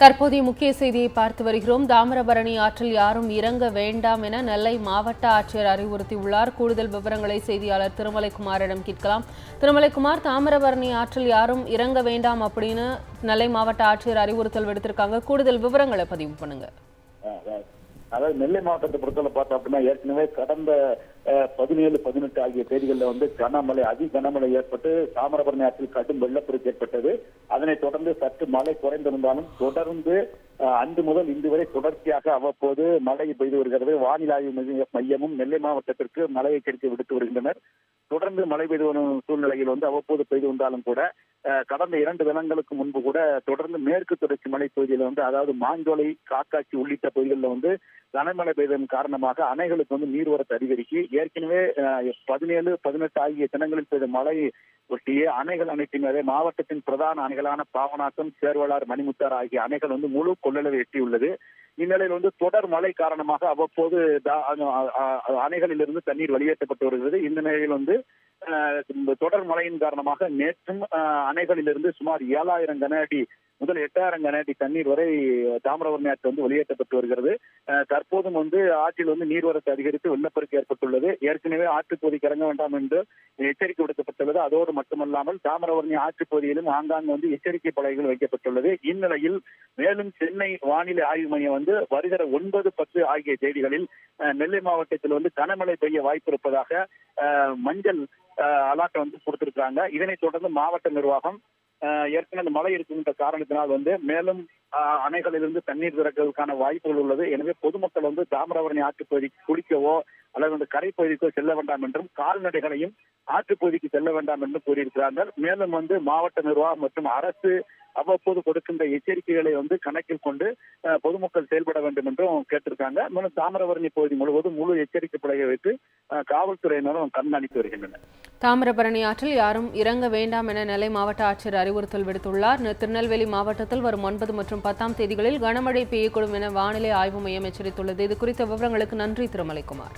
தற்போதைய முக்கிய செய்தியை பார்த்து வருகிறோம். தாமிரபரணி ஆற்றில் யாரும் இறங்க வேண்டாம் என நெல்லை மாவட்ட ஆட்சியர் அறிவுறுத்தியுள்ளார். கூடுதல் விவரங்களை செய்தியாளர் திருமலைக்குமாரிடம் கேட்கலாம். திருமலைக்குமார் தாமிரபரணி ஆற்றில் யாரும் இறங்க வேண்டாம் அப்படின்னு நெல்லை மாவட்ட ஆட்சியர் அறிவுறுத்தல் விடுத்திருக்காங்க. கூடுதல் விவரங்களை பதிவு பண்ணுங்கள் அதாவது நெல்லை மாவட்டத்தை பொறுத்தவரை பார்த்தோம் அப்படின்னா ஏற்கனவே கடந்த பதினேழு பதினெட்டு ஆகிய தேதிகளில் வந்து கனமழை அதி கனமழை ஏற்பட்டு தாமிரபரணி ஆற்றில் கடும் வெள்ளப்பெருக்கு ஏற்பட்டது. அதனைத் தொடர்ந்து சற்று மழை குறைந்திருந்தாலும் தொடர்ந்து அன்று முதல் இன்று வரை தொடர்ச்சியாக அவ்வப்போது மழை பெய்து வருகிறது. வானிலை ஆய்வு மைய- மையமும் நெல்லை மாவட்டத்திற்கு மழை எச்சரிக்கை விடுத்து வருகின்றனர். தொடர்ந்து மழை பெய்து வரும் சூழ்நிலையில் வந்து அவ்வப்போது பெய்து வந்தாலும் கூட கடந்த இரண்டு தினங்களுக்கு முன்பு கூட தொடர்ந்து மேற்கு தொடர்ச்சி மலை பகுதியில் வந்து அதாவது மாஞ்சோலை காக்காட்சி உள்ளிட்ட பகுதிகளில் வந்து கனமழை பெய்ததன் காரணமாக அணைகளுக்கு வந்து நீர்வரத்து அதிகரிக்கு ஏற்கனவே பதினேழு பதினெட்டு ஆகிய தினங்களில் பெய்த மழை ஒட்டியே அணைகள் அனைத்தினரே மாவட்டத்தின் பிரதான அணைகளான பாவநாசம் சேர்வலார் மணிமுத்தார் ஆகிய அணைகள் வந்து முழு கொள்ளளவை எட்டியுள்ளது. இந்நிலையில் வந்து தொடர் மழை காரணமாக அவ்வப்போது தா- அணைகளிலிருந்து தண்ணீர் வெளியேற்றப்பட்டு வருகிறது. இந்த நிலையில் வந்து தொடர் மழையின் காரணமாக நேற்றும் அணைகளிலிருந்து சுமார் ஏழாயிரம் கன அடி முதல் எட்டாயிரம் கன அடி தண்ணீர் வரை தாமிரபரணி ஆற்று வந்து வெளியேற்றப்பட்டு வருகிறது. தற்போதும் வந்து ஆற்றில் வந்து நீர்வரத்து அதிகரித்து வெள்ளப்பெருக்கு ஏற்பட்டுள்ளது. ஏற்கனவே ஆற்றுப்பகுதிக்கு இறங்க வேண்டாம் என்று எச்சரிக்கை விடுக்கப்பட்டுள்ளது. அதோடு மட்டுமல்லாமல் தாமிரபரணி ஆற்றுப்பகுதியிலும் ஆங்காங்கு வந்து எச்சரிக்கை பலகைகள் வைக்கப்பட்டுள்ளது. இந்நிலையில் மேலும் சென்னை வானிலை ஆய்வு மையம் வந்து வருகிற ஒன்பது பத்து ஆகிய தேதிகளில் அஹ், நெல்லை மாவட்டத்தில் வந்து கனமழை பெய்ய வாய்ப்பு இருப்பதாக மஞ்சள் அலாட்டை வந்து கொடுத்திருக்காங்க இதனைத் தொடர்ந்து மாவட்ட நிர்வாகம் ஏற்கனவே அந்த மழை இருக்குன்ற காரணத்தினால் வந்து மேலும் அணைகளிலிருந்து தண்ணீர் திறக்கிறதுக்கான வாய்ப்புகள் உள்ளது. எனவே பொதுமக்கள் வந்து தாமிரபரணி ஆற்றுப் குளிக்கவோ அல்லது வந்து கரைப்பகுதிக்கோ செல்ல வேண்டாம் என்றும் கால்நடைகளையும் ஆற்றுப்பகுதிக்கு செல்ல வேண்டாம் என்றும் கூறியிருக்கிறார்கள். மேலும் வந்து மாவட்ட நிர்வாகம் மற்றும் அரசு அவ்வப்போது கொடுக்கின்ற எச்சரிக்கைகளை வந்து கணக்கில் கொண்டு பொதுமக்கள் செயல்பட வேண்டும் என்றும் கேட்டிருக்காங்க. மேலும் தாமிரபரணி பகுதி முழுவதும் முழு எச்சரிக்கை பலகை வைத்து காவல்துறையினரும் கண்காணித்து வருகின்றனர். தாமிரபரணி ஆற்றில் யாரும் இறங்க வேண்டாம் என நெல்லை மாவட்ட ஆட்சியர் அறிவுறுத்தல் விடுத்துள்ளார். திருநெல்வேலி மாவட்டத்தில் வரும் ஒன்பது மற்றும் பத்தாம் தேதிகளில் கனமழை பெய்யக்கூடும் என வானிலை ஆய்வு மையம் எச்சரித்துள்ளது. இது குறித்த விவரங்களுக்கு நன்றி திருமலைக்குமார்.